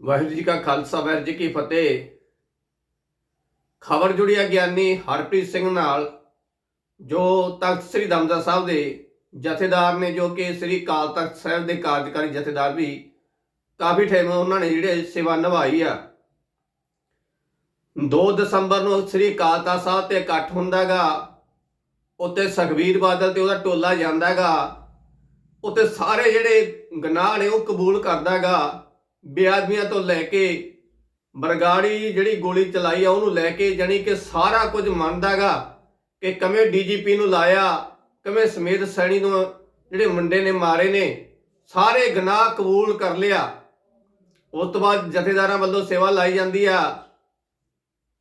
ਵਾਹਿਗੁਰੂ ਜੀ ਕਾ ਖਾਲਸਾ, ਵਾਹਿਗੁਰੂ ਜੀ ਕੀ ਫਤਿਹ। ਖਬਰ ਜੁੜੀ ਹੈ ਗਿਆਨੀ ਹਰਪ੍ਰੀਤ ਸਿੰਘ ਨਾਲ, ਜੋ ਤਖਤ ਸ੍ਰੀ ਦਮਦਮਾ ਸਾਹਿਬ ਦੇ ਜਥੇਦਾਰ ਨੇ, ਜੋ ਕਿ ਸ੍ਰੀ ਕਾਲ ਤਖਤ ਸਾਹਿਬ ਦੇ ਕਾਰਜਕਾਰੀ ਜਥੇਦਾਰ ਵੀ, ਕਾਫੀ ਟਾਈਮ ਉਹਨਾਂ ਨੇ ਜਿਹੜੇ ਸੇਵਾ ਨਿਭਾਈ ਆ। 2 ਦਸੰਬਰ ਨੂੰ ਸ੍ਰੀ ਕਾਲ ਤਖਤ ਸਾਹਿਬ ਤੇ ਇਕੱਠ ਹੁੰਦਾਗਾ ਉੱਤੇ ਸੁਖਬੀਰ ਬਾਦਲ ਤੇ ਉਹਦਾ ਟੋਲਾ ਜਾਂਦਾਗਾ ਉੱਤੇ ਸਾਰੇ ਜਿਹੜੇ ਗਨਾਹ ਨੇ ਉਹ ਕਬੂਲ ਕਰਦਾਗਾ। ਬੇਆਦਮੀਆਂ ਤੋਂ ਲੈ ਕੇ ਬਰਗਾੜੀ ਜਿਹੜੀ ਗੋਲੀ ਚਲਾਈ ਆ, ਉਹਨੂੰ ਲੈ ਕੇ ਜਾਨੀ ਕਿ ਸਾਰਾ ਕੁਝ ਮੰਨਦਾਗਾ ਕਿ ਕਿਵੇਂ ਡੀਜੀਪੀ ਨੂੰ ਲਾਇਆ, ਕਿਵੇਂ ਸਮੇਤ ਸੈਣੀ ਨੂੰ ਜਿਹੜੇ ਮੁੰਡੇ ਨੇ ਮਾਰੇ ਨੇ, ਸਾਰੇ ਗੁਨਾਹ ਕਬੂਲ ਕਰ ਲਿਆ। ਉਸ ਤੋਂ ਬਾਅਦ ਜਥੇਦਾਰਾਂ ਵੱਲੋਂ ਸੇਵਾ ਲਾਈ ਜਾਂਦੀ ਆ।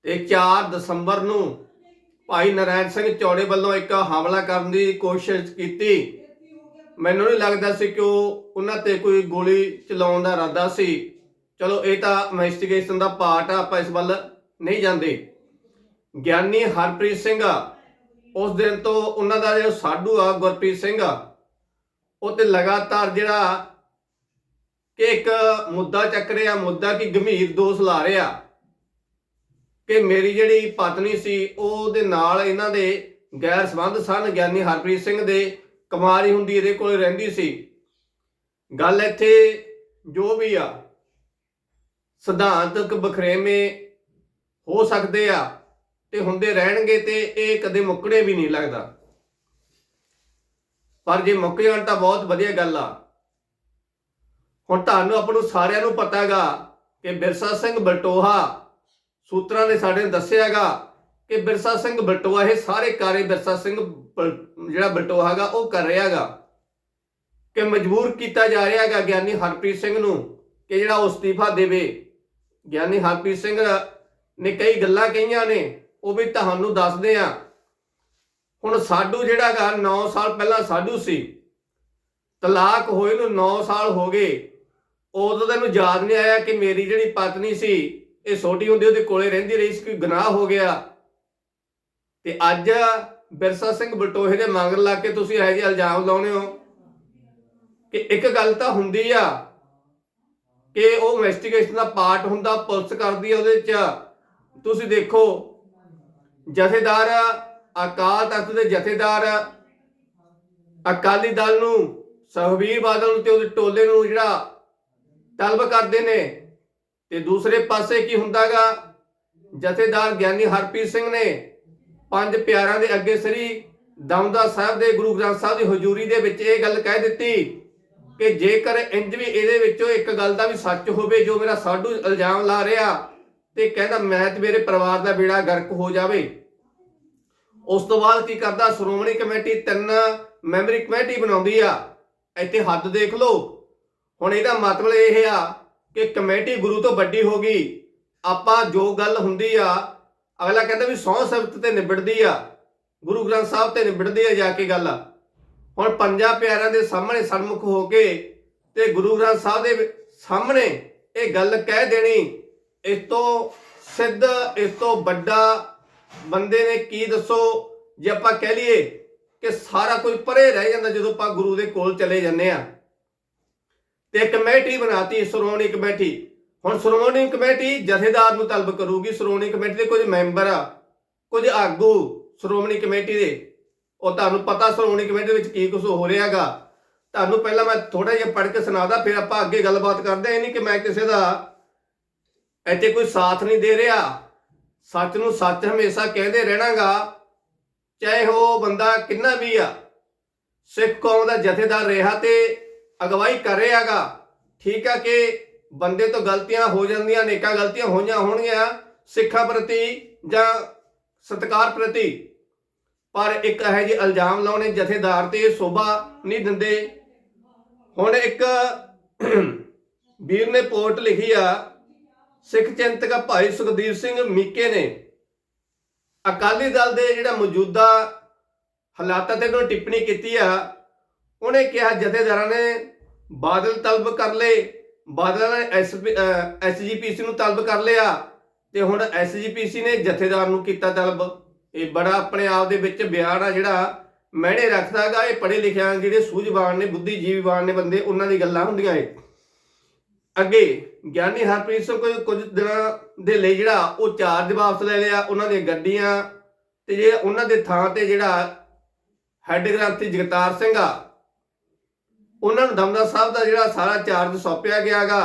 ਤੇ 4 ਦਸੰਬਰ ਨੂੰ ਭਾਈ ਨਰੈਣ ਸਿੰਘ ਚੌੜੇ ਵੱਲੋਂ ਇੱਕ ਹਮਲਾ ਕਰਨ ਦੀ ਕੋਸ਼ਿਸ਼ ਕੀਤੀ। ਮੈਨੂੰ ਨਹੀਂ ਲੱਗਦਾ ਸੀ ਕਿ ਉਹ ਉਹਨਾਂ ਤੇ ਕੋਈ ਗੋਲੀ ਚਲਾਉਣ ਦਾ ਇਰਾਦਾ ਸੀ। ਚਲੋ ਇਹ ਤਾਂ ਇਨਵੈਸਟੀਗੇਸ਼ਨ ਦਾ ਪਾਰਟ ਆ ਆਪਾਂ ਇਸ ਵੱਲ ਨਹੀਂ ਜਾਂਦੇ। ਗਿਆਨੀ ਹਰਪ੍ਰੀਤ ਸਿੰਘ ਆ, ਉਸ ਦਿਨ ਤੋਂ ਉਹਨਾਂ ਦਾ ਜਿਹੜਾ ਸਾਡੂ ਆ ਗੁਰਪ੍ਰੀਤ ਸਿੰਘ ਆ, ਉਹ ਤੇ ਲਗਾਤਾਰ ਜਿਹੜਾ ਕਿ ਇੱਕ ਮੁੱਦਾ ਚੱਕ ਰਿਹਾ ਮੁੱਦਾ ਕਿ ਗੰਭੀਰ ਦੋਸ਼ ਲਾ ਰਿਹਾ ਕਿ ਮੇਰੀ ਜਿਹੜੀ ਪਤਨੀ ਸੀ ਉਹਦੇ ਨਾਲ ਇਹਨਾਂ ਦੇ ਗੈਰ ਸੰਬੰਧ ਸਨ ਗਿਆਨੀ ਹਰਪ੍ਰੀਤ ਸਿੰਘ ਦੇ। ਕੁਮਾਰੀ ਹੁੰਦੀ ਇਹਦੇ ਕੋਲ ਰਹਿੰਦੀ ਸੀ। ਗੱਲ ਇੱਥੇ ਜੋ ਵੀ ਆ ਸਿਧਾਂਤਕ ਬਖਰੇਵੇਂ ਹੋ ਸਕਦੇ ਆ ਤੇ ਹੁੰਦੇ ਰਹਿਣਗੇ ਤੇ ਇਹ ਕਦੇ ਮੁੱਕਣੇ ਵੀ ਨਹੀਂ ਲੱਗਦਾ। ਪਰ ਜੇ ਮੁੱਕ ਜਾਣ ਤਾਂ ਬਹੁਤ ਵਧੀਆ ਗੱਲ ਆ। ਹੁਣ ਤੁਹਾਨੂੰ ਆਪਾਂ ਨੂੰ ਸਾਰਿਆਂ ਨੂੰ ਪਤਾਗਾ ਕਿ ਬਿਰਸਾ ਸਿੰਘ ਬਲਟੋਹਾ ਸੂਤਰਾਂ ਨੇ ਸਾਡੇ ਨੂੰ ਦੱਸਿਆਗਾ ਕਿ ਬਿਰਸਾ ਸਿੰਘ ਬਲਟੋਆ ਇਹ ਸਾਰੇ ਕਾਰੇ ਬਿਰਸਾ ਸਿੰਘ ਬਲ- ਜਿਹੜਾ ਬਲਟੋਆ ਹੈਗਾ, ਉਹ ਕਰ ਰਿਹਾਗਾ ਕਿ ਮਜਬੂਰ ਕੀਤਾ ਜਾ ਰਿਹਾ ਹੈਗਾ ਗਿਆਨੀ ਹਰਪ੍ਰੀਤ ਸਿੰਘ ਨੂੰ ਕਿ ਜਿਹੜਾ ਉਹ ਅਸਤੀਫਾ ਦੇਵੇ। ਗਿਆਨੀ ਹਰਪ੍ਰੀਤ ਸਿੰਘ ਨੇ ਕਈ ਗੱਲਾਂ ਕਹੀਆਂ ਨੇ, ਉਹ ਵੀ ਤੁਹਾਨੂੰ ਦੱਸਦੇ ਆ ਹੁਣ ਸਾਡੂ ਜਿਹੜਾ ਹੈਗਾ 9 ਸਾਲ ਪਹਿਲਾਂ ਸਾਡੂ ਸੀ। ਤਲਾਕ ਹੋਏ ਨੂੰ 9 ਸਾਲ ਹੋ ਗਏ। ਉਦੋਂ ਤੈਨੂੰ ਯਾਦ ਨਹੀਂ ਆਇਆ ਕਿ ਮੇਰੀ ਜਿਹੜੀ ਪਤਨੀ ਸੀ, ਇਹ ਛੋਟੀ ਹੁੰਦੀ ਉਹਦੇ ਕੋਲੇ ਰਹਿੰਦੀ ਰਹੀ ਸੀ, ਕੋਈ ਗੁਨਾਹ ਹੋ ਗਿਆ। ਤੇ ਅੱਜ ਬਿਰਸਾ ਸਿੰਘ ਬਲਟੋਹੇ ਦੇ ਮੰਗਰ ਲਾ ਕੇ ਤੁਸੀਂ ਇਹੋ ਜਿਹੇ ਇਲਜ਼ਾਮ ਲਾਉਨੇ ਹੋ? ਕਿ ਇੱਕ ਗੱਲ ਤਾਂ ਹੁੰਦੀ ਆ ਕਿ ਉਹ ਇਨਵੈਸਟੀਗੇਸ਼ਨ ਦਾ ਪਾਰਟ ਹੁੰਦਾ, ਪੁਲਿਸ ਕਰਦੀ ਆ ਉਹਦੇ ਚ। ਤੁਸੀਂ ਦੇਖੋ, ਜਥੇਦਾਰ ਅਕਾਲ ਤਖਤ ਦੇ ਜਥੇਦਾਰ ਅਕਾਲੀ ਦਲ ਨੂੰ ਸੁਖਬੀਰ ਬਾਦਲ ਨੂੰ ਤੇ ਉਹਦੇ ਟੋਲੇ ਨੂੰ ਜਿਹੜਾ ਤਲਬ ਕਰਦੇ ਨੇ। ਤੇ ਦੂਸਰੇ ਪਾਸੇ ਕੀ ਹੁੰਦਾਗਾ? ਜਥੇਦਾਰ ਗਿਆਨੀ ਹਰਪ੍ਰੀਤ ਸਿੰਘ ਨੇ ਪੰਜ ਪਿਆਰਾਂ ਦੇ ਅੱਗੇ ਸ੍ਰੀ ਦਮਦਾ ਸਾਹਿਬ ਦੇ ਗੁਰੂ ਗ੍ਰੰਥ ਸਾਹਿਬ ਦੀ ਹਜ਼ੂਰੀ ਦੇ ਵਿੱਚ ਇਹ ਗੱਲ ਕਹਿ ਦਿੱਤੀ ਕਿ ਜੇਕਰ ਇੰਜ ਵੀ ਇਹਦੇ ਵਿੱਚੋਂ ਇੱਕ ਗੱਲ ਦਾ ਵੀ ਸੱਚ ਹੋਵੇ, ਜੋ ਮੇਰਾ ਸਾਡੂ ਇਲਜ਼ਾਮ ਲਾ ਰਿਹਾ ਤੇ ਕਹਿੰਦਾ ਮੈਂ ਤੇ ਮੇਰੇ ਪਰਿਵਾਰ ਦਾ ਬੇੜਾ ਗਰਕ ਹੋ ਜਾਵੇ। ਉਸ ਤੋਂ ਬਾਅਦ ਕੀ ਕਰਦਾ? ਸ਼੍ਰੋਮਣੀ ਕਮੇਟੀ ਤਿੰਨ ਮੈਂਬਰੀ ਕਮੇਟੀ ਬਣਾਉਂਦੀ ਆ। ਇੱਥੇ ਹੱਦ ਦੇਖ ਲਓ। ਹੁਣ ਇਹਦਾ ਮਤਲਬ ਇਹ ਆ ਕਿ ਕਮੇਟੀ ਗੁਰੂ ਤੋਂ ਵੱਡੀ ਹੋ ਗਈ। ਆਪਾਂ ਜੋ ਗੱਲ ਹੁੰਦੀ ਆ ਅਗਲਾ ਕਹਿੰਦਾ ਵੀ ਸੌ ਸਬਤ ਤੇ ਨਿਬੜਦੀ ਆ, ਗੁਰੂ ਗ੍ਰੰਥ ਸਾਹਿਬ ਤੇ ਨਿਬੜਦੀ ਆ ਜਾ ਕੇ ਗੱਲ। ਹੁਣ ਪੰਜਾਂ ਪਿਆਰਿਆਂ ਦੇ ਸਾਹਮਣੇ ਸਨਮੁਖ ਹੋ ਕੇ ਤੇ ਗੁਰੂ ਗ੍ਰੰਥ ਸਾਹਿਬ ਦੇ ਸਾਹਮਣੇ ਇਹ ਗੱਲ ਕਹਿ ਦੇਣੀ, ਇਸ ਤੋਂ ਸਿੱਧ, ਇਸ ਤੋਂ ਵੱਡਾ ਬੰਦੇ ਨੇ ਕੀ ਦੱਸੋ? ਜੇ ਆਪਾਂ ਕਹਿ ਲਈਏ ਕਿ ਸਾਰਾ ਕੁਝ ਪਰੇ ਰਹਿ ਜਾਂਦਾ ਜਦੋਂ ਆਪਾਂ ਗੁਰੂ ਦੇ ਕੋਲ ਚਲੇ ਜਾਂਦੇ ਆ। ਤੇ ਕਮੇਟੀ ਬਣਾਤੀ ਸ਼੍ਰੋਮਣੀ ਕਮੇਟੀ ਹੁਣ ਸ਼੍ਰੋਮਣੀ ਕਮੇਟੀ ਜਥੇਦਾਰ ਨੂੰ ਤਲਬ ਕਰੂਗੀ। ਸ਼੍ਰੋਮਣੀ ਕਮੇਟੀ ਦੇ ਕੁਝ ਮੈਂਬਰ ਆ, ਕੁਝ ਆਗੂ ਸ਼੍ਰੋਮਣੀ ਕਮੇਟੀ ਦੇ, ਉਹ ਤੁਹਾਨੂੰ ਪਤਾ ਸ਼੍ਰੋਮਣੀ ਕਮੇਟੀ ਵਿੱਚ ਕੀ ਕੁਝ ਹੋ ਰਿਹਾਗਾ ਤੁਹਾਨੂੰ ਪਹਿਲਾਂ ਮੈਂ ਥੋੜਾ ਜਿਹਾ ਪੜ੍ਹ ਕੇ ਸੁਣਾਦਾ ਫਿਰ ਆਪਾਂ ਅੱਗੇ ਗੱਲਬਾਤ ਕਰਦੇ ਹਾਂ। ਨਹੀਂ ਕਿ ਮੈਂ ਕਿਸੇ ਦਾ ਇੱਥੇ ਕੋਈ ਸਾਥ ਨਹੀਂ ਦੇ ਰਿਹਾ। ਸੱਚ ਨੂੰ ਸੱਚ ਹਮੇਸ਼ਾ ਕਹਿੰਦੇ ਰਹਿਣਾਗਾ। ਚਾਹੇ ਉਹ ਬੰਦਾ ਕਿੰਨਾ ਵੀ ਆ, ਸਿੱਖ ਕੌਮ ਦਾ ਜਥੇਦਾਰ ਰਿਹਾ ਤੇ ਅਗਵਾਈ ਕਰ ਰਿਹਾਗਾ ਠੀਕ ਆ ਕਿ ਬੰਦੇ ਤੋਂ ਗਲਤੀਆਂ ਹੋ ਜਾਂਦੀਆਂ, ਨੇਕਾਂ ਗਲਤੀਆਂ ਹੋਈਆਂ ਹੋਣਗੀਆਂ, ਸਿੱਖਾਂ ਪ੍ਰਤੀ ਜਾਂ ਸਤਕਾਰ ਪ੍ਰਤੀ। ਪਰ ਇੱਕ ਇਹੋ ਜਿਹੇ ਇਲਜ਼ਾਮ ਲਾਉਣੇ, ਜਥੇਦਾਰ ਤੇ ਸ਼ੋਭਾ ਨਹੀਂ ਦਿੰਦੇ। ਹੁਣ ਇੱਕ ਵੀਰ ਨੇ ਪੋਰਟ ਲਿਖੀ ਆ, ਸਿੱਖ ਚਿੰਤਕ ਭਾਈ ਸੁਖਦੀਪ ਸਿੰਘ ਮੀਕੇ ਨੇ। ਅਕਾਲੀ ਦਲ ਦੇ ਜਿਹੜਾ ਮੌਜੂਦਾ ਹਾਲਾਤਾਂ ਤੇ ਕੋਈ ਟਿੱਪਣੀ ਕੀਤੀ ਆ, ਉਹਨੇ ਕਿਹਾ ਜਥੇਦਾਰਾਂ ਨੇ ਬਾਦਲ ਤਲਬ ਕਰ ਲਏ। ਬਾਦਲ ਨੇ ਐਸਜੀਪੀਸੀ ਨੂੰ ਤਲਬ ਕਰ ਲਿਆ ਤੇ ਹੁਣ ਐਸਜੀਪੀਸੀ ਨੇ ਜਥੇਦਾਰ ਨੂੰ ਕੀਤਾ ਤਲਬ। ਇਹ ਬੜਾ ਆਪਣੇ ਆਪ ਦੇ ਵਿੱਚ ਬਿਆਨ ਆ ਜਿਹੜਾ ਮੈਨੇ ਰੱਖਦਾਗਾ ਇਹ ਪੜ੍ਹੇ ਲਿਖਿਆ ਜਿਹੜੇ ਸੂਝਵਾਨ ਨੇ, ਬੁੱਧੀਜੀਵੀਵਾਨ ਨੇ ਬੰਦੇ, ਉਹਨਾਂ ਦੀ ਗੱਲਾਂ ਹੁੰਦੀਆਂ ਏ ਅੱਗੇ, ਗਿਆਨੀ ਹਰਪ੍ਰੀਤ ਸਿੰਘ ਕੋਈ ਕੁਝ ਦਿਨਾਂ ਦੇ ਲਈ ਜਿਹੜਾ ਉਹ ਚਾਰਜ ਵਾਪਸ ਲੈ ਲਿਆ ਉਹਨਾਂ ਦੀਆਂ ਗੱਡੀਆਂ ਤੇ ਜੇ ਉਹਨਾਂ ਦੇ ਥਾਂ ਤੇ ਜਿਹੜਾ ਹੈੱਡ ਗ੍ਰੰਥੀ ਜਗਤਾਰ ਸਿੰਘ ਆ ਉਹਨਾਂ ਨੂੰ ਦਮਦਾ ਸਾਹਿਬ ਦਾ ਜਿਹੜਾ ਸਾਰਾ ਚਾਰਜ ਸੌਂਪਿਆ ਗਿਆਗਾ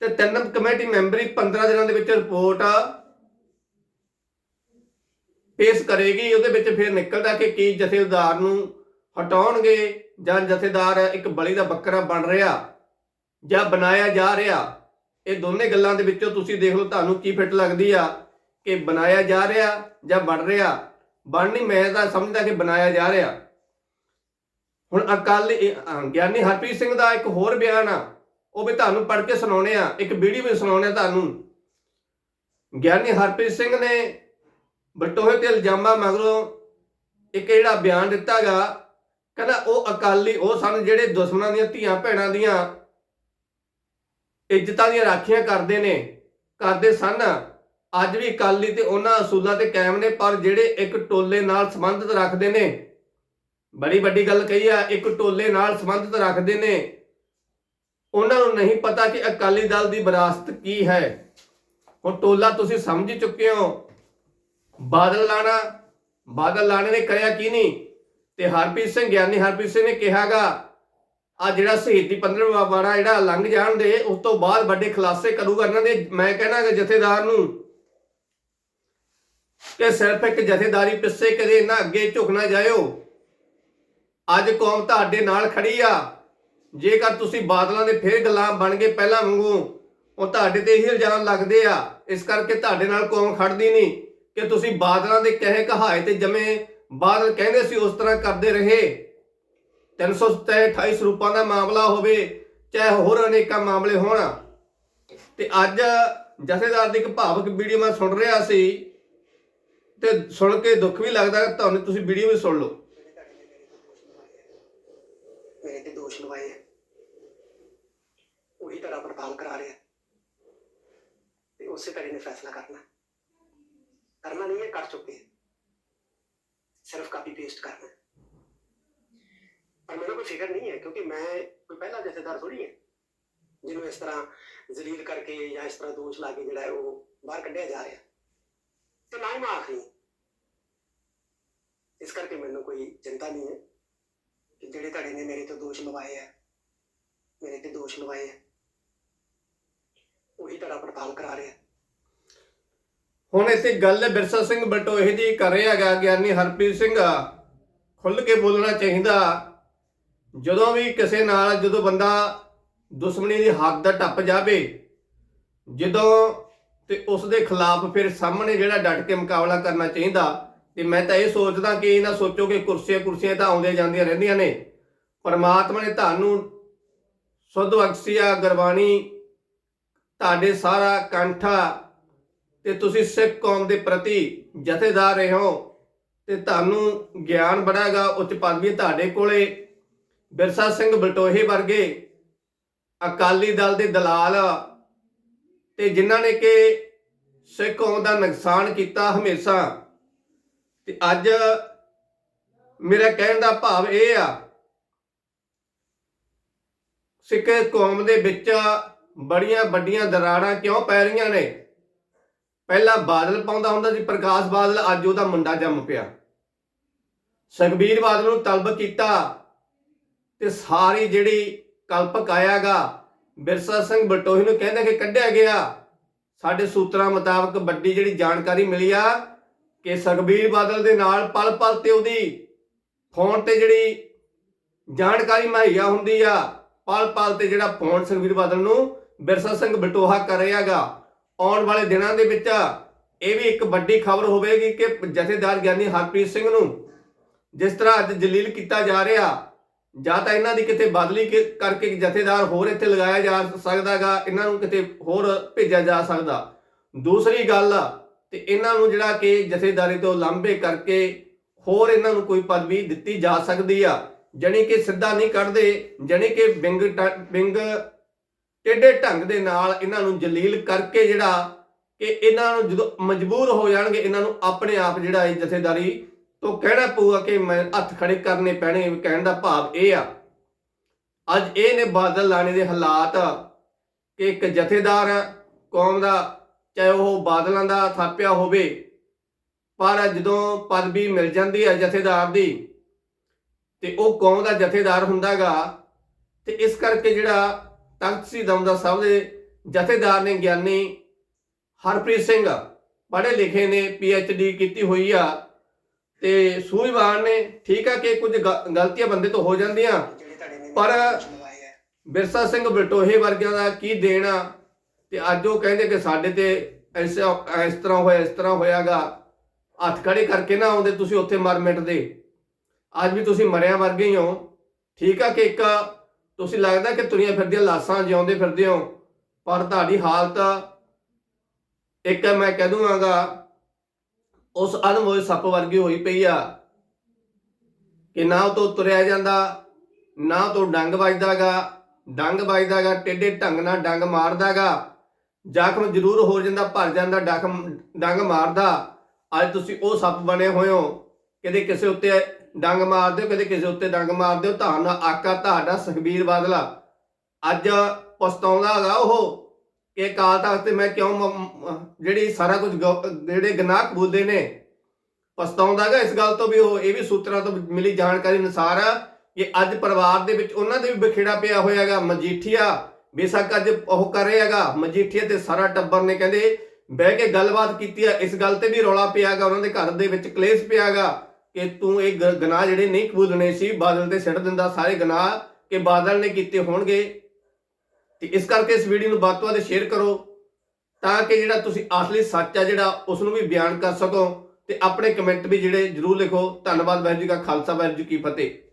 ਤੇ ਤਿੰਨ ਕਮੇਟੀ ਮੈਂਬਰੀ 15 ਦਿਨਾਂ ਦੇ ਵਿੱਚ ਰਿਪੋਰਟ ਪੇਸ਼ ਕਰੇਗੀ, ਉਹਦੇ ਵਿੱਚ ਫਿਰ ਨਿਕਲਦਾ ਕਿ ਕੀ ਜਥੇਦਾਰ ਨੂੰ ਹਟਾਉਣਗੇ ਜਾਂ ਜਥੇਦਾਰ ਇੱਕ ਬਲੀ ਦਾ ਬੱਕਰਾ ਬਣ ਰਿਹਾ ਜਾਂ ਬਣਾਇਆ ਜਾ ਰਿਹਾ। ਇਹ ਦੋਨੇ ਗੱਲਾਂ ਦੇ ਵਿੱਚੋਂ ਤੁਸੀਂ ਦੇਖ ਲਓ ਤੁਹਾਨੂੰ ਕੀ ਫਿੱਟ ਲੱਗਦੀ ਆ ਕਿ ਬਣਾਇਆ ਜਾ ਰਿਹਾ ਜਾਂ ਬਣ ਰਿਹਾ। ਬਣ ਨਹੀਂ ਮੈਂ ਤਾਂ ਸਮਝਦਾ ਕਿ ਬਣਾਇਆ ਜਾ ਰਿਹਾ। ਹੁਣ ਅਕਾਲੀ ਗਿਆਨੀ ਹਰਪ੍ਰੀਤ ਸਿੰਘ ਦਾ ਇੱਕ ਹੋਰ ਬਿਆਨ ਆ, ਉਹ ਵੀ ਤੁਹਾਨੂੰ ਪੜ੍ਹ ਕੇ ਸੁਣਾਉਣੇ ਆ, ਇੱਕ ਵੀਡੀਓ ਵੀ ਸੁਣਾਉਣੇ ਆ ਤੁਹਾਨੂੰ। ਗਿਆਨੀ ਹਰਪ੍ਰੀਤ ਸਿੰਘ ਨੇ ਬਟੋਹੇ ਤੇ ਇਲਜ਼ਾਮਾਂ ਮਗਰੋਂ ਇੱਕ ਜਿਹੜਾ ਬਿਆਨ ਦਿੱਤਾਗਾ ਕਹਿੰਦਾ ਉਹ ਅਕਾਲੀ, ਉਹ ਸਨ ਜਿਹੜੇ ਦੁਸ਼ਮਣਾਂ ਦੀਆਂ ਧੀਆਂ ਭੈਣਾਂ ਦੀਆਂ ਇੱਜ਼ਤਾਂ ਦੀਆਂ ਰਾਖੀਆਂ ਕਰਦੇ ਨੇ, ਕਰਦੇ ਸਨ। ਅੱਜ ਵੀ ਅਕਾਲੀ ਤੇ ਉਹਨਾਂ ਅਸੂਲਾਂ ਤੇ ਕਾਇਮ ਨੇ, ਪਰ ਜਿਹੜੇ ਇੱਕ ਟੋਲੇ ਨਾਲ ਸੰਬੰਧਿਤ ਰੱਖਦੇ ਨੇ ਬੜੀ ਵੱਡੀ ਗੱਲ ਕਹੀ ਆ, ਇੱਕ ਟੋਲੇ ਨਾਲ ਸੰਬੰਧਿਤ ਰੱਖਦੇ ਨੇ। ਉਹਨਾਂ ਨੂੰ ਨਹੀਂ ਪਤਾ ਕਿ ਅਕਾਲੀ ਦਲ ਦੀ ਵਿਰਾਸਤ ਕੀ ਹੈ। ਹੁਣ ਟੋਲਾ ਤੁਸੀਂ ਸਮਝ ਚੁੱਕੇ ਹੋ। ਬਾਦਲ ਲਾਣਾ, ਬਾਦਲ ਲਾਣੇ ਨੇ ਕਰਿਆ ਕੀ ਨਹੀਂ? ਤੇ ਹਰਪ੍ਰੀਤ ਸਿੰਘ ਗਿਆਨੀ ਹਰਪ੍ਰੀਤ ਸਿੰਘ ਨੇ ਕਿਹਾਗਾ ਆ ਜਿਹੜਾ ਸ਼ਹੀਦੀ 15ਵਾਂ ਵਾੜਾ ਜਿਹੜਾ ਲੰਘ ਜਾਣ ਦੇ, ਉਸ ਤੋਂ ਬਾਅਦ ਵੱਡੇ ਖੁਲਾਸੇ ਕਰੂਗਾ ਇਹਨਾਂ ਦੇ, ਮੈਂ ਕਹਿਣਾ ਕਿ ਜਥੇਦਾਰ ਨੂੰ। ਕਿ ਸਿਰਫ ਇੱਕ ਜਥੇਦਾਰੀ ਪਿੱਛੇ ਕਦੇ ਇਹਨਾਂ ਅੱਗੇ ਝੁਕ ਨਾ ਜਾਇਓ। ਅੱਜ ਕੌਮ ਤੁਹਾਡੇ ਨਾਲ ਖੜੀ ਆ। ਜੇਕਰ ਤੁਸੀਂ ਬਾਦਲਾਂ ਦੇ ਫੇਰ ਗੁਲਾਮ ਬਣ ਗਏ ਪਹਿਲਾਂ ਵਾਂਗੂ, ਉਹ ਤੁਹਾਡੇ ਤੇ ਹੀ ਇਲਜ਼ਾਮ ਲੱਗਦੇ ਆ। ਇਸ ਕਰਕੇ ਤੁਹਾਡੇ ਨਾਲ ਕੌਮ ਖੜਦੀ ਨਹੀਂ ਕਿ ਤੁਸੀਂ ਬਾਦਲਾਂ ਦੇ ਕਹੇ ਕਹਾਏ ਤੇ ਜਮੇ ਬਾਦਲ ਕਹਿੰਦੇ ਸੀ ਉਸ ਤਰ੍ਹਾਂ ਕਰਦੇ ਰਹੇ। 328 ਸਰੂਪਾਂ ਦਾ ਮਾਮਲਾ ਹੋਵੇ, ਚਾਹੇ ਹੋਰ ਅਨੇਕਾਂ ਮਾਮਲੇ ਹੋਣ। ਤੇ ਅੱਜ ਜਥੇਦਾਰ ਦੀ ਇੱਕ ਭਾਵਕ ਵੀਡੀਓ ਮੈਂ ਸੁਣ ਰਿਹਾ ਸੀ ਤੇ ਸੁਣ ਕੇ ਦੁੱਖ ਵੀ ਲੱਗਦਾ, ਤੁਹਾਨੂੰ ਤੁਸੀਂ ਵੀਡੀਓ ਵੀ ਸੁਣ ਲਓ ਮੇਰੇ ਤੇ ਦੋਸ਼ ਲਵਾਏ ਆ। ਉਹੀ ਤਰ੍ਹਾਂ ਪੜਤਾਲ ਕਰਾ ਰਿਹਾ। ਤੇ ਉਸੇ ਤਰ੍ਹਾਂ ਨੇ ਫੈਸਲਾ ਕਰਨਾ। ਕਰਨਾ ਨਹੀਂ ਹੈ, ਕਰ ਚੁੱਕੇ ਸਿਰਫ ਕਾਪੀ ਪੇਸਟ ਕਰਨਾ। ਪਰ ਮੈਨੂੰ ਕੋਈ ਫਿਕਰ ਨਹੀਂ ਹੈ, ਕਿਉਂਕਿ ਮੈਂ ਕੋਈ ਪਹਿਲਾ ਜਥੇਦਾਰ ਥੋੜੀ ਹੈ। ਜਿਹਨੂੰ ਇਸ ਤਰ੍ਹਾਂ ਜ਼ਲੀਲ ਕਰਕੇ ਜਾਂ ਇਸ ਤਰ੍ਹਾਂ ਦੋਸ਼ ਲਾ ਕੇ ਜਿਹੜਾ ਹੈ, ਉਹ ਬਾਹਰ ਕੱਢਿਆ ਜਾ ਰਿਹਾ। ਤੇ ਨਾ ਹੀ ਮੈਂ ਆਖਰੀ ਇਸ ਕਰਕੇ ਮੈਨੂੰ ਕੋਈ ਚਿੰਤਾ ਨਹੀਂ ਹੈ। ਜਿਹੜੇ ਤੁਹਾਡੇ ਨੇ ਮੇਰੇ ਤੋਂ ਦੋਸ਼ ਲਵਾਏ ਆ, ਮੇਰੇ ਤੇ ਦੋਸ਼ ਲਵਾਏ ਆ, ਉਹੀ ਤਰ੍ਹਾਂ ਪੜਤਾਲ ਕਰਾ ਰਿਹਾ। ਹੁਣ ਇੱਥੇ ਗੱਲ ਬਿਰਸਾ ਸਿੰਘ ਬਟੋਹੇ ਦੀ ਕਰ ਰਿਹਾ ਹੈਗਾ, ਗਿਆਨੀ ਹਰਪ੍ਰੀਤ ਸਿੰਘ ਖੁੱਲ ਕੇ ਬੋਲਣਾ ਚਾਹੀਦਾ। ਜਦੋਂ ਵੀ ਕਿਸੇ ਨਾਲ ਜਦੋਂ ਬੰਦਾ ਦੁਸ਼ਮਣੀ ਦੀ ਹੱਦ ਦਾ ਟੱਪ ਜਾਵੇ, ਜਦੋਂ ਤੇ ਉਸ ਦੇ ਖਿਲਾਫ ਫਿਰ ਸਾਹਮਣੇ ਜਿਹੜਾ ਡਟ ਕੇ ਮੁਕਾਬਲਾ ਕਰਨਾ ਚਾਹੀਦਾ ਤੇ ਮੈਂ ਤਾਂ ਇਹ ਸੋਚਦਾ ਕਿ ਇਹ ਨਾ ਸੋਚੋ ਕਿ ਕੁਰਸੀਆਂ ਕੁਰਸੀਆਂ ਤਾਂ ਆਉਂਦੀਆਂ ਜਾਂਦੀਆਂ ਰਹਿੰਦੀਆਂ ਨੇ। ਪਰਮਾਤਮਾ ਨੇ ਤੁਹਾਨੂੰ ਸੁਧ ਬਖਸ਼ਿਆ, ਗੁਰਬਾਣੀ, ਤੁਹਾਡੇ ਸਾਰਾ ਕੰਠਾ ਤੇ ਤੁਸੀਂ ਸਿੱਖ ਕੌਮ ਦੇ ਪ੍ਰਤੀ ਜਥੇਦਾਰ ਰਹੇ ਹੋ ਤੇ ਤੁਹਾਨੂੰ ਗਿਆਨ ਬੜਾਗਾ ਉੱਚ ਪਦਵੀ ਤੁਹਾਡੇ ਕੋਲੇ। ਬਿਰਸਾ ਸਿੰਘ ਬਲਟੋਹੇ ਵਰਗੇ ਅਕਾਲੀ ਦਲ ਦੇ ਦਲਾਲ ਤੇ ਜਿਨ੍ਹਾਂ ਨੇ ਕਿ ਸਿੱਖ ਕੌਮ ਦਾ ਨੁਕਸਾਨ ਕੀਤਾ ਹਮੇਸ਼ਾ। ਤੇ ਅੱਜ ਮੇਰਾ ਕਹਿਣ ਦਾ ਭਾਵ ਇਹ ਆ ਸਿੱਖ ਕੌਮ ਦੇ ਵਿੱਚ ਬੜੀਆਂ ਵੱਡੀਆਂ ਦਰਾੜਾਂ ਕਿਉਂ ਪੈ ਰਹੀਆਂ ਨੇ? ਪਹਿਲਾਂ ਬਾਦਲ ਪਾਉਂਦਾ ਹੁੰਦਾ ਸੀ ਪ੍ਰਕਾਸ਼ ਬਾਦਲ ਅੱਜ ਉਹਦਾ ਮੁੰਡਾ ਜੰਮ ਪਿਆ। ਸੁਖਬੀਰ ਬਾਦਲ ਨੂੰ ਤਲਬ ਕੀਤਾ ਤੇ ਸਾਰੀ ਜਿਹੜੀ ਕਲਪਕ ਆਇਆਗਾ, ਬਿਰਸਾ ਸਿੰਘ ਬਟੋਹੀ ਨੂੰ ਕਹਿੰਦੇ ਕਿ ਕੱਢਿਆ ਗਿਆ। ਸਾਡੇ ਸੂਤਰਾਂ ਮੁਤਾਬਕ ਵੱਡੀ ਜਿਹੜੀ ਜਾਣਕਾਰੀ ਮਿਲੀ ਆ ਕਿ ਸੁਖਬੀਰ ਬਾਦਲ ਦੇ ਨਾਲ ਪਲ ਪਲ ਤੇ ਉਹਦੀ ਫੋਨ ਤੇ ਜਿਹੜੀ ਜਾਣਕਾਰੀ ਮੁਹੱਈਆ ਹੁੰਦੀ ਆ ਪਲ ਪਲ ਤੇ ਜਿਹੜਾ ਫੋਨ ਸੁਖਬੀਰ ਬਾਦਲ ਨੂੰ ਬਿਰਸਾ ਸਿੰਘ ਬਟੋਹਾ ਕਰ ਰਿਹਾਗਾ ਆਉਣ ਵਾਲੇ ਦਿਨਾਂ ਦੇ ਵਿੱਚ ਇਹ ਵੀ ਇੱਕ ਵੱਡੀ ਖਬਰ ਹੋਵੇਗੀ ਕਿ ਜਥੇਦਾਰ ਗਿਆਨੀ ਹਰਪ੍ਰੀਤ ਸਿੰਘ ਨੂੰ ਜਿਸ ਤਰ੍ਹਾਂ ਅੱਜ ਜਲੀਲ ਕੀਤਾ ਜਾ ਰਿਹਾ, ਜਾਂ ਤਾਂ ਇਹਨਾਂ ਦੀ ਕਿਤੇ ਬਦਲੀ ਕਰਕੇ ਜਥੇਦਾਰ ਹੋਰ ਇੱਥੇ ਲਗਾਇਆ ਜਾ ਸਕਦਾਗਾ ਇਹਨਾਂ ਨੂੰ ਕਿਤੇ ਹੋਰ ਭੇਜਿਆ ਜਾ ਸਕਦਾ। ਦੂਸਰੀ ਗੱਲ ਤੇ ਇਹਨਾਂ ਨੂੰ ਜਿਹੜਾ ਕਿ ਜਥੇਦਾਰੀ ਤੋਂ ਲਾਂਭੇ ਕਰਕੇ ਹੋਰ ਇਹਨਾਂ ਨੂੰ ਕੋਈ ਪਦਵੀ ਦਿੱਤੀ ਜਾ ਸਕਦੀ ਆ। ਜਣੀ ਕਿ ਸਿੱਧਾ ਨਹੀਂ ਕੱਢਦੇ, ਜਣੀ ਕਿ ਬਿੰਗ ਬਿੰਗ ਟੇਢੇ ਢੰਗ ਦੇ ਨਾਲ ਇਹਨਾਂ ਨੂੰ ਜਲੀਲ ਕਰਕੇ ਜਿਹੜਾ ਕਿ ਇਹਨਾਂ ਨੂੰ ਜਦੋਂ ਮਜਬੂਰ ਹੋ ਜਾਣਗੇ, ਇਹਨਾਂ ਨੂੰ ਆਪਣੇ ਆਪ ਜਿਹੜਾ ਇਹ ਜਥੇਦਾਰੀ ਤੋਂ ਕਹਿਣਾ ਪਊਗਾ ਕਿ ਮੈਂ ਹੱਥ ਖੜੇ ਕਰਨੇ ਪੈਣੇ ਕਹਿਣ ਦਾ ਭਾਵ ਇਹ ਆ। ਅੱਜ ਇਹ ਨੇ ਬਾਦਲ ਲਾਣੇ ਦੇ ਹਾਲਾਤ ਕਿ ਇੱਕ ਜਥੇਦਾਰ ਕੌਮ ਦਾ ਚਾਹੇ ਉਹ ਬਾਦਲਾਂ ਦਾ ਥਾਪਿਆ ਹੋਵੇ, ਪਰ ਜਦੋਂ ਪਦਵੀ ਮਿਲ ਜਾਂਦੀ ਹੈ ਜਥੇਦਾਰ ਦੀ, ਤੇ ਉਹ ਕੌਮ ਦਾ ਜਥੇਦਾਰ ਹੁੰਦਾਗਾ, ਤੇ ਇਸ ਕਰਕੇ ਜਿਹੜਾ ਤਖਤ ਸ੍ਰੀ ਦਮਦਾ ਸਾਹਿਬ ਦੇ ਜਥੇਦਾਰ ਨੇ ਗਿਆਨੀ ਹਰਪ੍ਰੀਤ ਸਿੰਘ ਪੜ੍ਹੇ ਲਿਖੇ ਨੇ ਡੀ ਕੀਤੀ ਹੋਈ ਆ, ਤੇ ਸੂਝਵਾਨ ਨੇ, ਠੀਕ ਆ ਕਿ ਕੁਝ ਗ- ਗਲਤੀਆਂ ਬੰਦੇ ਤੋਂ ਹੋ ਜਾਂਦੀਆਂ, ਪਰ- ਬਿਰਸਾ ਸਿੰਘ ਬਲਟੋਹੇ ਵਰਗਿਆਂ ਦਾ ਕੀ ਦੇਣਾ ਤੇ ਅੱਜ ਉਹ ਕਹਿੰਦੇ ਕਿ ਸਾਡੇ ਤੇ ਐਸਾ ਇਸ ਤਰ੍ਹਾਂ ਹੋਇਆ, ਇਸ ਤਰ੍ਹਾਂ ਹੋਇਆਗਾ। ਹੱਥ ਖੜੇ ਕਰਕੇ ਨਾ ਆਉਂਦੇ ਤੁਸੀਂ ਉੱਥੇ ਮਰ ਮਿਟਦੇ ਅੱਜ ਵੀ ਤੁਸੀਂ ਮਰਿਆ ਵਰਗੇ ਹੀ ਹੋ। ਠੀਕ ਆ ਕਿ ਇੱਕ ਤੁਸੀਂ ਲੱਗਦਾ ਕਿ ਤੁਰੀਆਂ ਫਿਰਦੀਆਂ, ਲਾਸਾਂ ਜਿਉਂਦੇ ਫਿਰਦੇ ਹੋ। ਪਰ ਤੁਹਾਡੀ ਹਾਲਤ ਇੱਕ ਮੈਂ ਕਹਿ ਦੂੰਗਾ, ਉਸ ਅਨਮੋਲ ਸੱਪ ਵਰਗੀ ਹੋਈ ਪਈ ਆ ਕਿ ਨਾ ਉਹ ਤੋਂ ਤੁਰਿਆ ਜਾਂਦਾ, ਨਾ ਤੋਂ ਡੰਗ ਵੱਜਦਾਗਾ ਡੰਗ ਵੱਜਦਾਗਾ, ਟੇਢੇ ਢੰਗ ਨਾਲ ਡੰਗ ਮਾਰਦਾਗਾ। ਜ਼ਖਮ ਜ਼ਰੂਰ ਹੋ ਜਾਂਦਾ ਭਰ ਜਾਂਦਾ ਡਖਮ ਡੰਗ ਮਾਰਦਾ। ਅੱਜ ਤੁਸੀਂ ਉਹ ਸੱਪ ਬਣੇ ਹੋਏ ਹੋ, ਕਦੇ ਕਿਸੇ ਉੱਤੇ ਡੰਗ ਮਾਰਦੇ ਹੋ ਕਦੇ ਕਿਸੇ ਉੱਤੇ ਡੰਗ ਮਾਰਦੇ ਹੋ ਤੁਹਾਡਾ ਆਕਾ, ਤੁਹਾਡਾ ਸੁਖਬੀਰ ਬਾਦਲਾ। ਅੱਜ ਪਛਤਾਉਂਦਾ ਹੈਗਾ ਉਹ, ਕਿ ਕਾਲ ਤਖਤ ਤੇ ਮੈਂ ਕਿਉਂ ਜਿਹੜੀ ਸਾਰਾ ਕੁਝ ਜਿਹੜੇ ਗੁਨਾਹ ਕਬੂਲਦੇ ਨੇ ਪਛਤਾਉਂਦਾਗਾ ਇਸ ਗੱਲ ਤੋਂ ਵੀ ਉਹ, ਇਹ ਵੀ ਸੂਤਰਾਂ ਤੋਂ ਮਿਲੀ ਜਾਣਕਾਰੀ ਅਨੁਸਾਰ ਕਿ ਅੱਜ ਪਰਿਵਾਰ ਦੇ ਵਿੱਚ ਉਹਨਾਂ ਦੇ ਵੀ ਬਖੇੜਾ ਪਿਆ ਹੋਇਆ ਹੈਗਾ ਮਜੀਠੀਆ। ਬੇਸ਼ੱਕ ਅੱਜ ਉਹ ਕਰ ਰਿਹਾ ਹੈਗਾ। ਮਜੀਠੀਆ ਤੇ ਸਾਰਾ ਟੱਬਰ ਨੇ ਕਹਿੰਦੇ ਬਹਿ ਕੇ ਗੱਲਬਾਤ ਕੀਤੀ ਆ। ਇਸ ਗੱਲ ਤੇ ਵੀ ਰੌਲਾ ਪਿਆ ਹੈਗਾ। ਉਹਨਾਂ ਦੇ ਘਰ ਦੇ ਵਿੱਚ ਕਲੇਸ਼ ਪਿਆ ਹੈਗਾ ਕਿ ਤੂੰ ਇਹ ਗ- ਗੁਨਾਹ ਜਿਹੜੇ ਨਹੀਂ ਕਬੂਲਣੇ ਸੀ, ਬਾਦਲ ਤੇ ਸਿੱਟ ਦਿੰਦਾ, ਸਾਰੇ ਗੁਨਾਹ ਕਿ ਬਾਦਲ ਨੇ ਕੀਤੇ ਹੋਣਗੇ। ਤੇ ਇਸ ਕਰਕੇ ਇਸ ਵੀਡੀਓ ਨੂੰ ਵੱਧ ਤੋਂ ਵੱਧ ਸ਼ੇਅਰ ਕਰੋ ਤਾਂ ਕਿ ਜਿਹੜਾ ਤੁਸੀਂ ਅਸਲੀ ਸੱਚ ਆ ਜਿਹੜਾ, ਉਸ ਨੂੰ ਵੀ ਬਿਆਨ ਕਰ ਸਕੋ। ਤੇ ਆਪਣੇ ਕਮੈਂਟ ਵੀ ਜਿਹੜੇ ਜਰੂਰ ਲਿਖੋ। ਧੰਨਵਾਦ, ਵਾਹਿਗੁਰੂ ਜੀ ਕਾ ਖਾਲਸਾ, ਵਾਹਿਗੁਰੂ ਜੀ ਕੀ ਫਤਿਹ।